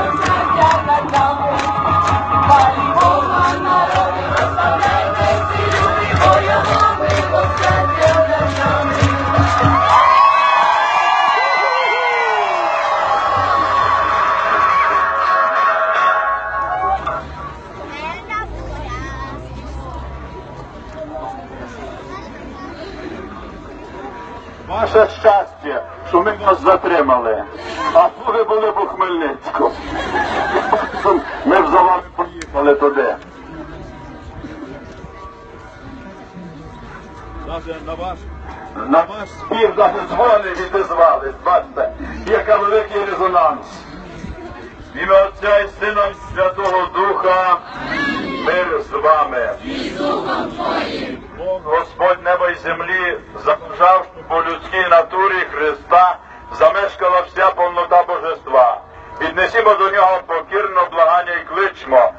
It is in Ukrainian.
Amen. Ваше щастя, що ми вас затримали. А то ви були б у Хмельницькому. Ми б за вами поїхали туди. Навіть на ваш На ваш спів навіть дзвони відізвались. Бачите, яка великий резонанс. В ім'я Отця і Сина і Святого Духа. Мир з вами. Бог Господь неба і землі забажав, людській натурі Христа замешкала вся повнота Божества. Піднесімо до нього покірно благання і кличмо.